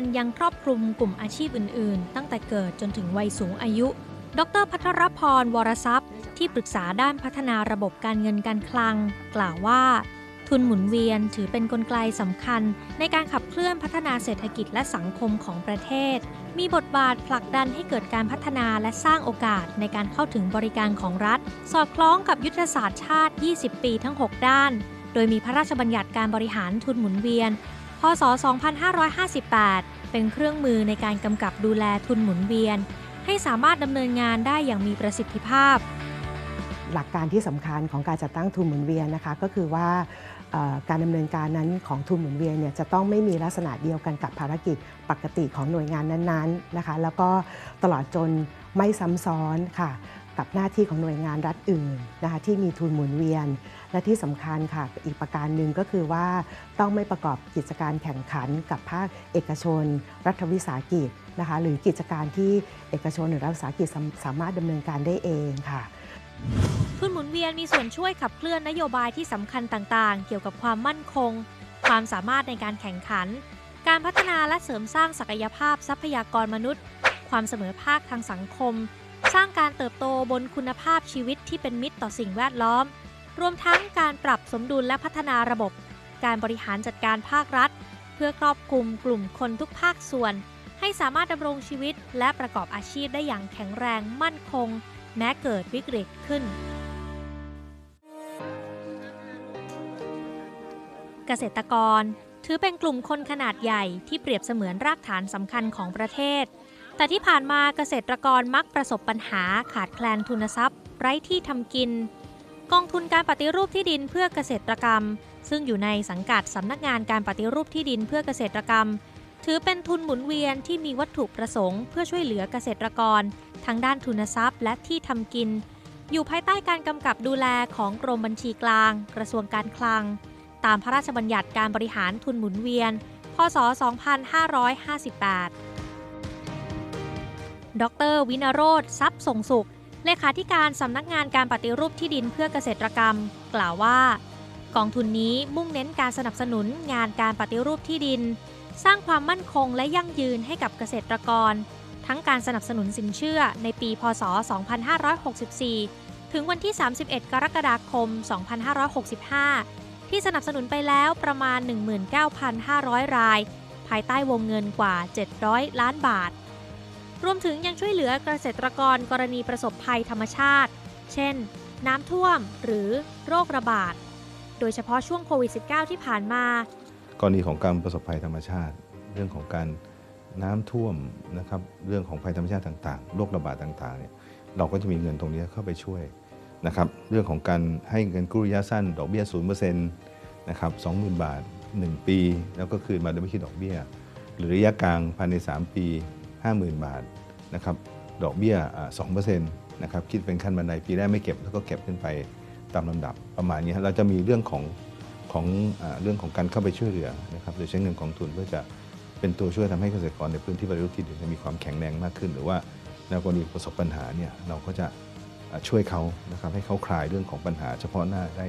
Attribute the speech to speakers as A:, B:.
A: นยังครอบคลุมกลุ่มอาชีพอื่น ๆ ตั้งแต่เกิดจนถึงวัยสูงอายุ ดรพัทรพร วรทรัพย์ ที่ปรึกษาด้านพัฒนาระบบการเงินการคลัง กล่าวว่า ทุนหมุนเวียนถือเป็นนกลไกสำคัญ ในการขับเคลื่อนพัฒนาเศรษฐกิจและสังคมของประเทศ มีบทบาทผลักดันให้เกิดการพัฒนาและสร้างโอกาสในการเข้าถึงบริการของรัฐ สอดคล้องกับยุทธศาสตร์ชาติ 20 ปีทั้ง 6 ด้าน โดยมีพระราชบัญญัติการบริหารทุนหมุนเวียน พศ 2558 เป็นเครื่องมือในการกำกับดูแลทุนหมุนเวียน ให้สามารถดำเนินงานได้อย่างมีประสิทธิภาพ
B: หลักการที่สำคัญของการจัดตั้งทุนหมุนเวียนนะคะ ก็คือว่าการดำเนินการนั้นของทุนหมุนเวียนเนี่ยจะต้องไม่มีลักษณะเดียวกันกับภารกิจปกติของหน่วยงานนั้นๆนะคะ แล้วก็ตลอดจนไม่ซ้ำซ้อนค่ะ กับหน้าที่ของหน่วยงานรัฐอื่นนะคะที่มีทุนหมุนเวียน และที่สำคัญค่ะอีกประการหนึ่งก็คือว่าต้องไม่ประกอบกิจการแข่งขันกับภาคเอกชน รัฐวิสาหกิจนะคะหรือกิจการที่เอกชนหรือรัฐวิสาหกิจสามามารถดำเนินการได้เองค่ะ
A: ทุนหมุนเวียนมีส่วนช่วยขับเคลื่อนนโยบายที่สำคัญต่างๆ เกี่ยวกับความมั่นคง ความสามารถในการแข่งขัน การพัฒนาและเสริมสร้างศักยภาพทรัพยากรมนุษย์ ความเสมอภาคทางสังคม สร้างการเติบโตบนคุณภาพชีวิตที่เป็นมิตรต่อสิ่งแวดล้อม รวมทั้งการปรับสมดุลและพัฒนาระบบ การบริหารจัดการภาครัฐ เพื่อครอบคลุมกลุ่มคนทุกภาคส่วน ให้สามารถดำรงชีวิตและประกอบอาชีพได้อย่างแข็งแรงมั่นคง แม้เกิดวิกฤตขึ้น เกษตรกร ถือเป็นกลุ่มคนขนาดใหญ่ที่เปรียบเสมือนรากฐานสำคัญของประเทศ แต่ที่ผ่านมาเกษตรกรมักประสบปัญหาขาดแคลนทุนทรัพย์ ไร้ที่ทำกิน กองทุนการปฏิรูปที่ดินเพื่อเกษตรกรรม ซึ่งอยู่ในสังกัดสำนักงานการปฏิรูปที่ดินเพื่อเกษตรกรรม ถือเป็นทุนหมุนเวียนที่มีวัตถุประสงค์ เพื่อช่วยเหลือเกษตรกร ทั้งด้านทุนทรัพย์และที่ทำกิน อยู่ภายใต้การกำกับดูแลของกรมบัญชีกลาง กระทรวงการคลัง ตามพระราชบัญญัติการบริหารทุนหมุนเวียน พศ 2558 ดร วินโรธทรัพย์ส่งสุข เลขาธิการสำนักงานการปฏิรูปที่ดินเพื่อเกษตรกรรม กล่าวว่า กองทุนนี้มุ่งเน้นการสนับสนุนงานการปฏิรูปที่ดิน สร้างความมั่นคงและยั่งยืนให้กับเกษตรกร ทั้งการสนับสนุนสินเชื่อในปี พศ 2564 ถึงวันที่ 31 กรกฎาคม 2565 ที่สนับสนุนไปแล้วประมาณ 19,500 ราย ภายใต้วงเงินกว่า 700 ล้านบาท รวมถึงยังช่วยเหลือเกษตรกรกรณีประสบภัยธรรมชาติ เช่น น้ำท่วมหรือโรคระบาด โดยเฉพาะช่วงโควิด -19 ที่ผ่านมา
C: กรณีของการประสบภัยธรรมชาติ เรื่องของการน้ำท่วมนะครับเรื่องของภัยธรรมชาติต่างๆโรคระบาดต่างๆเนี่ยเราก็จะมีเงินตรงนี้เข้าไปช่วยนะครับเรื่องของการให้เงินกู้ระยะสั้น ดอกเบี้ย0%นะครับ20,000 บาท 1 ปี แล้วก็คืนมาโดยไม่คิดดอกเบี้ย หรือระยะกลางภายใน 3 ปี 50,000 บาทนะครับดอกเบี้ยอ่า2%นะครับคิดเป็นขั้นบันไดปีแรกไม่เก็บแล้วก็เก็บขึ้นไปตามลำดับประมาณนี้เราจะมีเรื่องของของอเรื่องของการเข้าไปช่วยเหลือนะครับโดยใช้เงินกองทุนเพื่อจะเป็นตัวช่วยทำให้เกษตรกรในพื้นที่ปฏิรูปที่ดินมีความแข็งแรงมากขึ้น หรือว่าในกรณีประสบปัญหาเนี่ยเราก็จะช่วยเขานะครับให้เขาคลายเรื่องของปัญหาเฉพาะหน้าได้